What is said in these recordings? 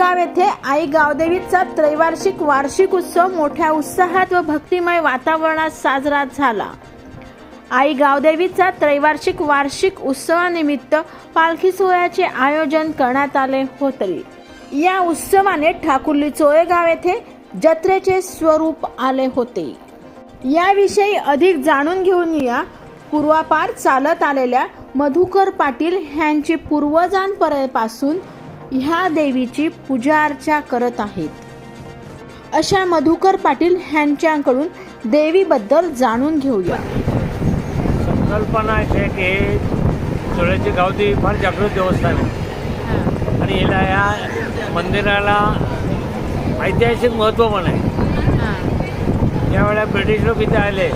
येथे आई गावदेवीचा त्रैवार्षिक वार्षिक उत्सव मोठ्या उत्साहात व भक्तिमय वातावरणात साजरा झाला. आई गावदेवीचा त्रैवार्षिक वार्षिक उत्सवानिमित्त पालखी सोहळ्याचे आयोजन करण्यात आले होते. या उत्सवाने ठाकुर्ली चोळेगाव येथे जत्रेचे स्वरूप आले होते. याविषयी अधिक जाणून घेऊन या. पूर्वापार चालत आलेल्या मधुकर पाटील ह्यांची पूर्वजांपर्यंतपासून ह्या देवीची पूजा अर्चा करत आहेत. अशा मधुकर पाटील ह्यांच्याकडून देवीबद्दल जाणून घेऊया. संकल्पना अशी आहे की चोळ्याची गावती फार जागृत देवस्थान आहे. आणि याला या मंदिराला ऐतिहासिक महत्त्व पण आहे. ज्यावेळेला ब्रिटिश लोक इथे आले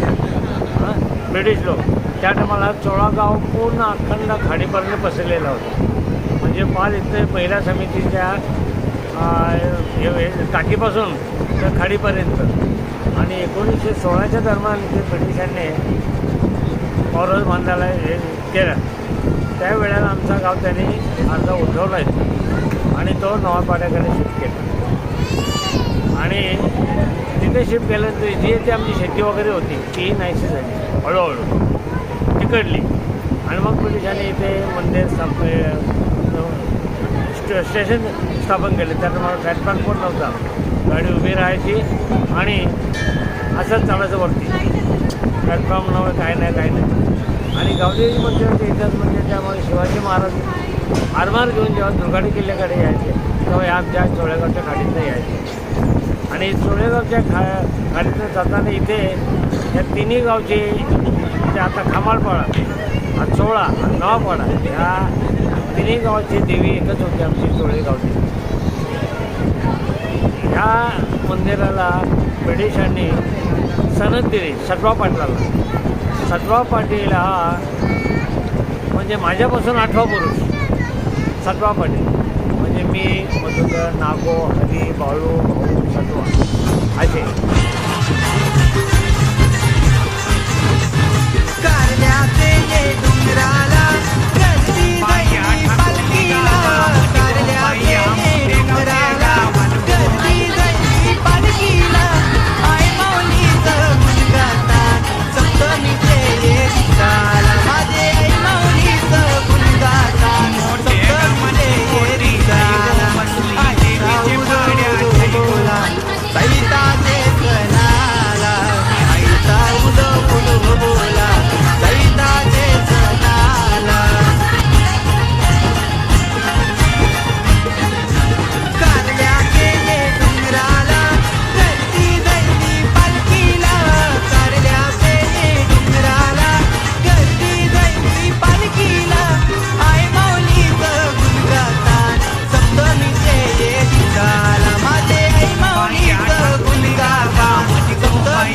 ब्रिटिश लोक त्या टायमाला चोळागाव पूर्ण अखंड खाडीपर्यंत पसरलेला होता. म्हणजे पाल इथे महिला समितीच्या हे- हे टाकीपासून तर खाडीपर्यंत. आणि एकोणीसशे सोळाच्या दरम्यान जे ब्रिटिशांनी फॉरेस्ट बांधायला हे केलं त्यावेळेला आमचा गाव त्यांनी अर्धा उठवला आहे आणि तो नवापाड्याकडे शिफ्ट केला. आणि तिथे शिफ्ट केल्यानंतर जी ती आमची शेती वगैरे होती ती नाहीशी झाली. हळूहळू. तिकडली आणि मग ब्रिटिशांनी इथे मंदिर स्थाप स्टेशन स्थापन केले. त्यानं मला प्लॅटफॉर्म पण नव्हता. गाडी उभी राहायची आणि असंच चालायचं वरती. प्लॅटफॉर्म नव्हतं काय नाही काय नाही. आणि गावदेवी मंदिराचा इतिहास म्हणजे त्यामुळे शिवाजी महाराज आरमार घेऊन जेव्हा दुर्गाडी किल्ल्याकडे यायचे तेव्हा या आमच्या चोळेगावच्या खाडीतनं यायचे. आणि चोळेगावच्या खा खाडीतनं जाताना इथे या तिन्ही गावचे म्हणजे आता खामाळपाडा चोळा आणि नवापाडा ह्या तिन्ही गावाची देवी एकच होती आमची चोळेगावची ह्या मंदिराला ब्रिटिशांनी सनद दिली सटवा पाटलाला. सटवा पाटील हा म्हणजे माझ्यापासून आठवा पुरुष. सटवा पाटील. म्हणजे मी मधुकर नागो हरी बाळू भाऊ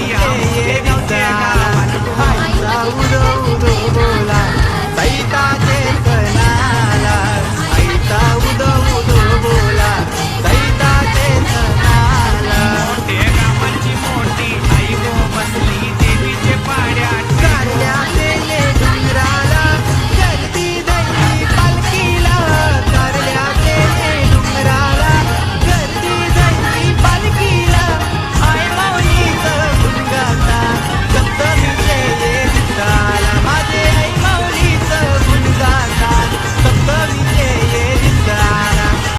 Yeah, yeah.